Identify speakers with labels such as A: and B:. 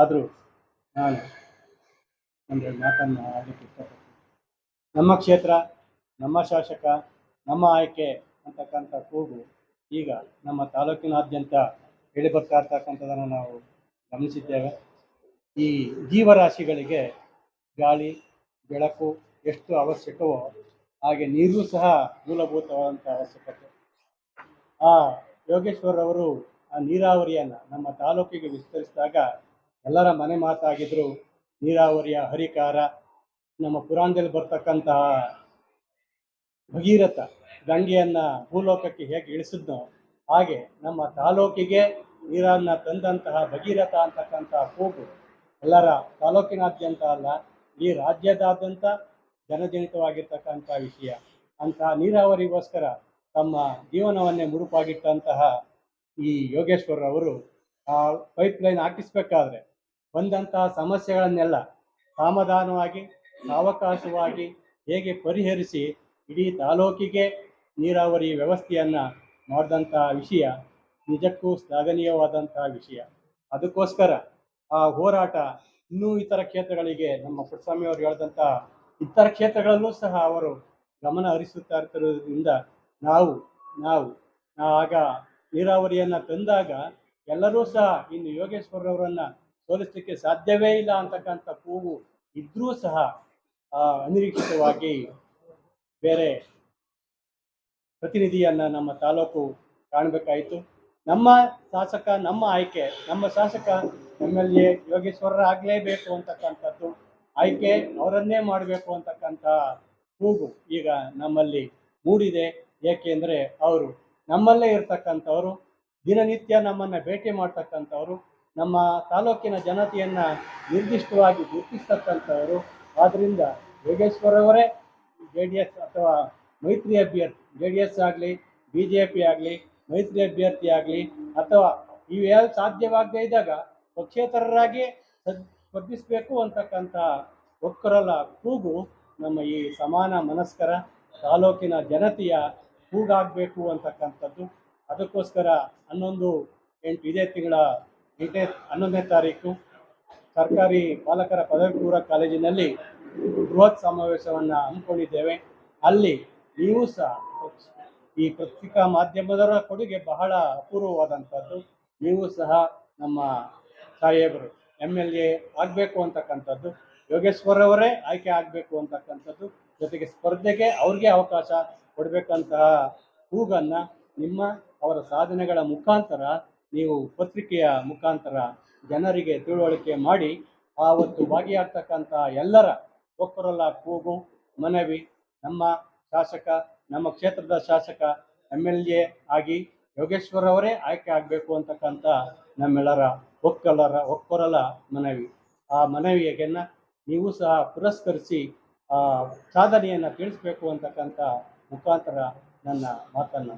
A: ಆದರೂ ನಾನು ಒಂದು ಮಾತನ್ನು ಆಡಲಿಕ್ಕೆ ಇಷ್ಟಪಡ್ತೀನಿ. ನಮ್ಮ ಕ್ಷೇತ್ರ, ನಮ್ಮ ಶಾಸಕ, ನಮ್ಮ ಆಯ್ಕೆ ಅಂತಕ್ಕಂಥ ಕೂಗು ಈಗ ನಮ್ಮ ತಾಲೂಕಿನಾದ್ಯಂತ ಹೇಳಿ ಬರ್ತಾ ಇರ್ತಕ್ಕಂಥದ್ದನ್ನು ನಾವು ಗಮನಿಸಿದ್ದೇವೆ. ಈ ಜೀವರಾಶಿಗಳಿಗೆ ಗಾಳಿ, ಬೆಳಕು ಎಷ್ಟು ಅವಶ್ಯಕವೋ ಹಾಗೆ ನೀರು ಸಹ ಮೂಲಭೂತವಾದಂಥ ಅವಶ್ಯಕತೆ. ಆ ಯೋಗೇಶ್ವರ್ ಅವರು ಆ ನೀರಾವರಿಯನ್ನು ನಮ್ಮ ತಾಲೂಕಿಗೆ ವಿಸ್ತರಿಸಿದಾಗ ಎಲ್ಲರ ಮನೆ ಮಾತಾಗಿದ್ರು, ನೀರಾವರಿಯ ಹರಿಕಾರ, ನಮ್ಮ ಪುರಾಣದಲ್ಲಿ ಬರ್ತಕ್ಕಂತಹ ಭಗೀರಥ ಗಂಗೆಯನ್ನ ಭೂಲೋಕಕ್ಕೆ ಹೇಗೆ ಇಳಿಸಿದ್ನೋ ಹಾಗೆ ನಮ್ಮ ತಾಲೂಕಿಗೆ ನೀರನ್ನ ತಂದಂತಹ ಭಗೀರಥ ಅಂತಕ್ಕಂತಹ ಕೂಗು ಎಲ್ಲರ ತಾಲೂಕಿನಾದ್ಯಂತ ಅಲ್ಲ, ಈ ರಾಜ್ಯದಾದ್ಯಂತ ಜನಜನಿತವಾಗಿರ್ತಕ್ಕಂಥ ವಿಷಯ. ಅಂತಹ ನೀರಾವರಿಗೋಸ್ಕರ ತಮ್ಮ ಜೀವನವನ್ನೇ ಮುಡುಪಾಗಿಟ್ಟಂತಹ ಈ ಯೋಗೇಶ್ವರ್ ಅವರು ಆ ಪೈಪ್ ಲೈನ್ ಹಾಕಿಸ್ಬೇಕಾದ್ರೆ ಬಂದಂತಹ ಸಮಸ್ಯೆಗಳನ್ನೆಲ್ಲ ಸಮಾಧಾನವಾಗಿ, ಸಾವಕಾಶವಾಗಿ ಹೇಗೆ ಪರಿಹರಿಸಿ ಇಡೀ ತಾಲೂಕಿಗೆ ನೀರಾವರಿ ವ್ಯವಸ್ಥೆಯನ್ನು ಮಾಡಿದಂತಹ ವಿಷಯ, ನಿಜಕ್ಕೂ ಶ್ಲಾಘನೀಯವಾದಂತಹ ವಿಷಯ. ಅದಕ್ಕೋಸ್ಕರ ಆ ಹೋರಾಟ ಇನ್ನೂ ಇತರ ಕ್ಷೇತ್ರಗಳಿಗೆ ನಮ್ಮ ಪುಟ್ಟಸ್ವಾಮಿ ಅವರು ಹೇಳಿದಂಥ ಇತರ ಕ್ಷೇತ್ರಗಳಲ್ಲೂ ಸಹ ಅವರು ಗಮನ ಹರಿಸುತ್ತಾ ಇರ್ತಿರೋದ್ರಿಂದ ನಾವು ನಾವು ಆಗ ನೀರಾವರಿಯನ್ನು ತಂದಾಗ ಎಲ್ಲರೂ ಸಹ ಇನ್ನು ಯೋಗೇಶ್ವರ್ ಅವರನ್ನ ಸೋಲಿಸಲಿಕ್ಕೆ ಸಾಧ್ಯವೇ ಇಲ್ಲ ಅಂತಕ್ಕಂಥ ಕೂಗು ಇದ್ರೂ ಸಹ ಅನಿರೀಕ್ಷಿತವಾಗಿ ಬೇರೆ ಪ್ರತಿನಿಧಿಯನ್ನ ನಮ್ಮ ತಾಲೂಕು ಕಾಣಬೇಕಾಯಿತು. ನಮ್ಮ ಶಾಸಕ, ನಮ್ಮ ಆಯ್ಕೆ, ನಮ್ಮ ಶಾಸಕ ಎಂ ಎಲ್ ಎ ಯೋಗೇಶ್ವರರ ಆಗಲೇಬೇಕು ಅಂತಕ್ಕಂಥದ್ದು, ಆಯ್ಕೆ ಅವರನ್ನೇ ಮಾಡಬೇಕು ಅಂತಕ್ಕಂಥ ಕೂಗು ಈಗ ನಮ್ಮಲ್ಲಿ ಮೂಡಿದೆ. ಏಕೆಂದರೆ ಅವರು ನಮ್ಮಲ್ಲೇ ಇರ್ತಕ್ಕಂಥವರು. ದಿನನಿತ್ಯ ನಮ್ಮನ್ನು ಭೇಟಿ ಮಾಡ್ತಕ್ಕಂಥವ್ರು, ನಮ್ಮ ತಾಲೂಕಿನ ಜನತೆಯನ್ನು ನಿರ್ದಿಷ್ಟವಾಗಿ ಗುರುತಿಸ್ತಕ್ಕಂಥವರು. ಆದ್ದರಿಂದ ಯೋಗೇಶ್ವರ್ ಅವರೇ, ಜೆ ಡಿ ಎಸ್ ಅಥವಾ ಮೈತ್ರಿ ಅಭ್ಯರ್ಥಿ, ಜೆ ಡಿ ಎಸ್ ಆಗಲಿ, ಬಿ ಜೆ ಪಿ ಆಗಲಿ, ಮೈತ್ರಿ ಅಭ್ಯರ್ಥಿ ಆಗಲಿ, ಅಥವಾ ಇವ್ಯಾವ ಸಾಧ್ಯವಾಗದೇ ಇದ್ದಾಗ ಪಕ್ಷೇತರರಾಗಿ ಸ್ಪರ್ಧ- ಸ್ಪರ್ಧಿಸಬೇಕು ಅಂತಕ್ಕಂಥ ಒಕ್ಕರಲ ಕೂಗು ನಮ್ಮ ಈ ಸಮಾನ ಮನಸ್ಕರ, ತಾಲೂಕಿನ ಜನತೆಯ ಕೂಗಾಗಬೇಕು ಅಂತಕ್ಕಂಥದ್ದು. ಅದಕ್ಕೋಸ್ಕರ ಹನ್ನೊಂದು, ಎಂಟು, ಇದೇ ತಿಂಗಳ ಎಂಟನೇ, ಹನ್ನೊಂದನೇ ತಾರೀಕು ಸರ್ಕಾರಿ ಬಾಲಕರ ಪದವಿ ಪೂರ್ವ ಕಾಲೇಜಿನಲ್ಲಿ ಬೃಹತ್ ಸಮಾವೇಶವನ್ನು ಹಮ್ಮಿಕೊಂಡಿದ್ದೇವೆ. ಅಲ್ಲಿ ನೀವು ಸಹ ಈ ಪತ್ರಿಕಾ ಮಾಧ್ಯಮದರ ಕೊಡುಗೆ ಬಹಳ ಅಪೂರ್ವವಾದಂಥದ್ದು. ನೀವು ಸಹ ನಮ್ಮ ಸಾಹೇಬರು ಎಂ ಎಲ್ ಎ ಆಗಬೇಕು ಅಂತಕ್ಕಂಥದ್ದು, ಯೋಗೇಶ್ವರ್ ಅವರೇ ಆಯ್ಕೆ ಆಗಬೇಕು ಅಂತಕ್ಕಂಥದ್ದು, ಜೊತೆಗೆ ಸ್ಪರ್ಧೆಗೆ ಅವ್ರಿಗೆ ಅವಕಾಶ ಕೊಡಬೇಕಂತಹ ಕೂಗನ್ನು ನಿಮ್ಮ ಅವರ ಸಾಧನೆಗಳ ಮುಖಾಂತರ ನೀವು ಪತ್ರಿಕೆಯ ಮುಖಾಂತರ ಜನರಿಗೆ ತಿಳುವಳಿಕೆ ಮಾಡಿ, ಆವತ್ತು ಭಾಗಿಯಾಗ್ತಕ್ಕಂಥ ಎಲ್ಲರ ಒಕ್ಕರಲ್ಲ ಕೂಗು, ಮನವಿ, ನಮ್ಮ ಶಾಸಕ, ನಮ್ಮ ಕ್ಷೇತ್ರದ ಶಾಸಕ ಎಂ ಎಲ್ ಎ ಆಗಿ ಯೋಗೇಶ್ವರ್ ಅವರೇ ಆಯ್ಕೆ ಆಗಬೇಕು ಅಂತಕ್ಕಂಥ ನಮ್ಮೆಲ್ಲರ ಒಕ್ಕಲರ, ಒಕ್ಕೊರಲ ಮನವಿ ಆ ಮನವಿಯನ್ನ ನೀವು ಸಹ ಪುರಸ್ಕರಿಸಿ, ಆ ಸಾಧನೆಯನ್ನು ತಿಳಿಸ್ಬೇಕು ಅಂತಕ್ಕಂಥ ಮುಖಾಂತರ ನನ್ನ ಮಾತನ್ನು.